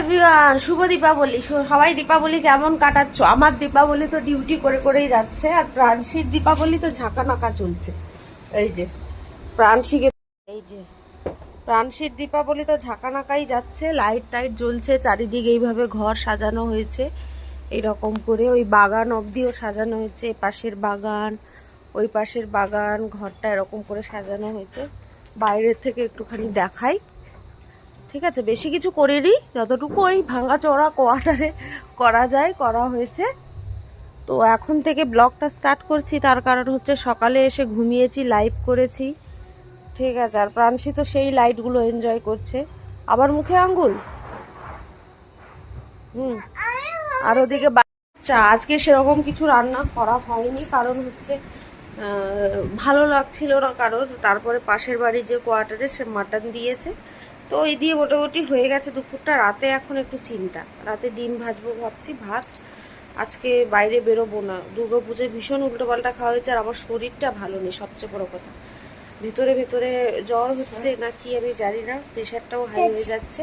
Everyone শুভ দীপাবলি। সবাই দীপাবলি কেমন কাটাচ্ছ? আমার দীপাবলি তো ডিউটি করে করেই যাচ্ছে, আর প্রাণশীর দীপাবলি তো ঝাঁকা নাকা চলছে। এই যে, প্রাণশীকে এই যে, প্রাণশীর দীপাবলি তো ঝাঁকা নাকাই যাচ্ছে লাইট টাইট জ্বলছে, চারিদিকে এইভাবে ঘর সাজানো হয়েছে। এইরকম করে ওই বাগান অবধিও সাজানো হয়েছে পাশের বাগান, ওই পাশের বাগান, ঘরটা এরকম করে সাজানো হয়েছে। বাইরের থেকে একটুখানি দেখাই। ঠিক আছে, বেশি কিছু করিনি। যতটুকু ওই ভাঙা চড়া কোয়ার্টারে করা যায়, করা হয়েছে। তো এখন থেকে ব্লগটা স্টার্ট করছি, তার কারণ হচ্ছে সকালে এসে ঘুমিয়েছি, লাইভ করেছি। ঠিক আছে, আর প্রাণসী তো সেই লাইটগুলো এনজয় করছে। আবার মুখে আঙ্গুল? হুম, আর ওদিকে বাচ্চা আজকে সেরকম কিছু রান্না করা হয়নি, কারণ হচ্ছে ভালো লাগছিল না কারোর। তারপরে পাশের বাড়ির যে কোয়ার্টারে সে মাটন দিয়েছে। তো এই দিয়ে মোটামুটি হয়ে গেছে দুপুরটা। রাতে এখন একটু চিন্তা। রাতে ডিম ভাজবো ভাবছি, ভাত। আজকে বাইরে বেরোবো না। দুর্গা পুজোয় ভীষণ উল্টোপাল্টা খাওয়া হয়েছে আর আমার শরীরটা ভালো নেই, সবচেয়ে বড় কথা। ভেতরে ভেতরে জ্বর হচ্ছে না কি আমি জানি না, প্রেশারটাও হাই হয়ে যাচ্ছে।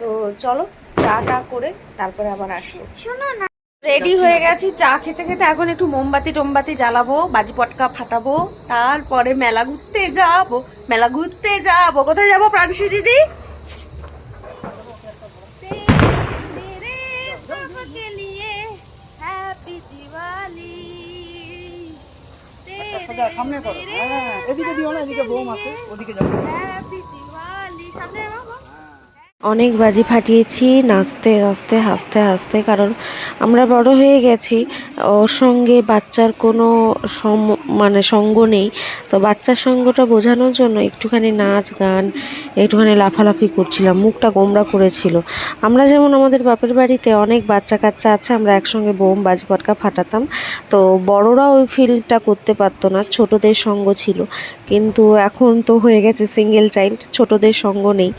তো চলো চা টা করে তারপরে আবার আসব। রেডি হয়ে গেছি, চা খেতে খেতে এখন একটু মোমবাতি টোমবাতি জ্বালাবো, বাজি পটকা ফাটাবো, তারপরে মেলা ঘুরতে যাব? মেলা ঘুরতে যাব। কোথায় যাব প্রাণসী দিদি? সামনে করো। হ্যাঁ এদিকে দিও না এদিকে বৌম আছে ওদিকে যাও। অনেক বাজি ফাটিয়েছি, নাচতে নাচতে, হাসতে হাসতে, কারণ আমরা বড় হয়ে গেছি। ওর সঙ্গে বাচ্চার কোনো সম- মানে সঙ্গ নেই। তো বাচ্চার সঙ্গটা বোঝানোর জন্য একটুখানি নাচ, গান, একটুখানি লাফালাফি করছিলাম, মুখটা গোমরা করেছিল। আমরা যেমন আমাদের বাপের বাড়িতে অনেক বাচ্চা কাচ্চা আছে, আমরা একসঙ্গে বোম, বাজি পটকা ফাটাতাম। তো বড়রা ওই ফিল্ডটা করতে পারতো না, ছোটদের সঙ্গ ছিল। কিন্তু এখন তো হয়ে গেছে সিঙ্গেল চাইল্ড ছোটদের সঙ্গ নেই।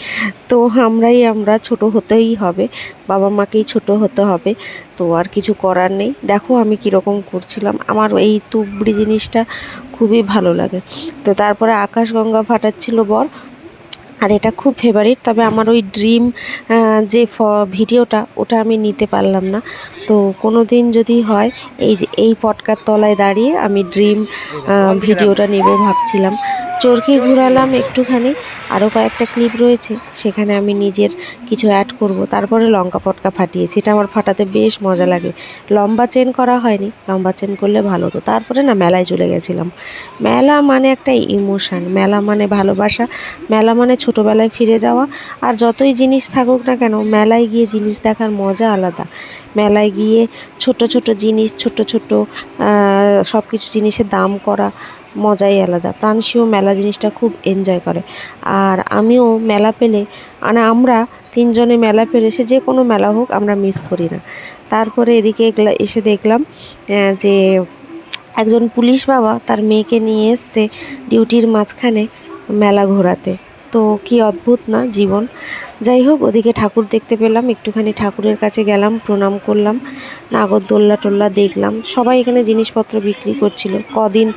তো আমরাই আমরা ছোট হতেই হবে বাবা মাকেই ছোট হতে হবে তো আর কিছু করার নেই। দেখো আমি কীরকম করছিলাম আমার এই তুবড়ি জিনিসটা খুবই ভালো লাগে। তো তারপরে আকাশগঙ্গা ফাটাচ্ছিল বর আর এটা খুব ফেভারিট তবে আমার ওই ড্রিম যে ফ- ভিডিওটা ওটা আমি নিতে পারলাম না। তো কোনো দিন যদি হয় এই যে এই পটকার তলায় দাঁড়িয়ে আমি ড্রিম ভিডিওটা নেব ভাবছিলাম। চরকি ঘুরালাম একটুখানি। আরও কয়েকটা ক্লিপ রয়েছে, সেখানে আমি নিজের কিছু অ্যাড করব। তারপরে লঙ্কা পটকা ফাটিয়েছি। এটা আমার ফাটাতে বেশ মজা লাগে। লম্বা চেন করা হয়নি, লম্বা চেন করলে ভালো হতো। তারপরে না মেলায় চলে গেছিলাম। মেলা মানে একটা ইমোশান মেলা মানে ভালোবাসা। মেলা মানে ছোটোবেলায় ফিরে যাওয়া। আর যতই জিনিস থাকুক না কেন, মেলায় গিয়ে জিনিস দেখার মজা আলাদা। মেলায় গিয়ে ছোট ছোট জিনিস ছোট ছোট সব কিছু জিনিসের দাম করা মজাই আলাদা। প্রাণশীও মেলা জিনিসটা খুব এনজয় করে। আর আমিও মেলা পেলে মানে আমরা তিনজনে মেলা পেলে, সে যে কোনো মেলা হোক আমরা মিস করি না। তারপরে এদিকে এসে দেখলাম যে একজন পুলিশ বাবা তার মেয়েকে নিয়ে এসছে ডিউটির মাঝখানে মেলা ঘোরাতে। তো কি অদ্ভুত না জীবন। যাই হোক ওদিকে ঠাকুর দেখতে পেলাম, একটুখানি ঠাকুরের কাছে গেলাম, প্রণাম করলাম, নাগরদোল্লা টোল্লা দেখলাম, সবাই এখানে জিনিসপত্র বিক্রি করছিল, কদিন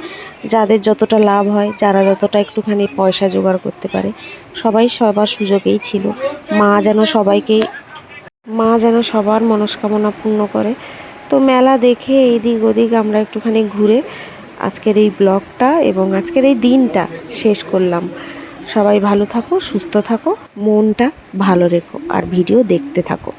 যাদের যতটা লাভ হয়, যারা যতটা একটুখানি পয়সা জোগাড় করতে পারে, সবাই সবার সুযোগেই ছিল, মা যেন সবাইকেই মা যেন সবার মনস্কামনা পূর্ণ করে, তো মেলা দেখে এইদিক ওদিক আমরা একটুখানি ঘুরে আজকের এই ব্লগটা এবং আজকের এই দিনটা শেষ করলাম। সবাই ভালো থাকো সুস্থ থাকো মনটা ভালো রেখো আর ভিডিও দেখতে থাকো।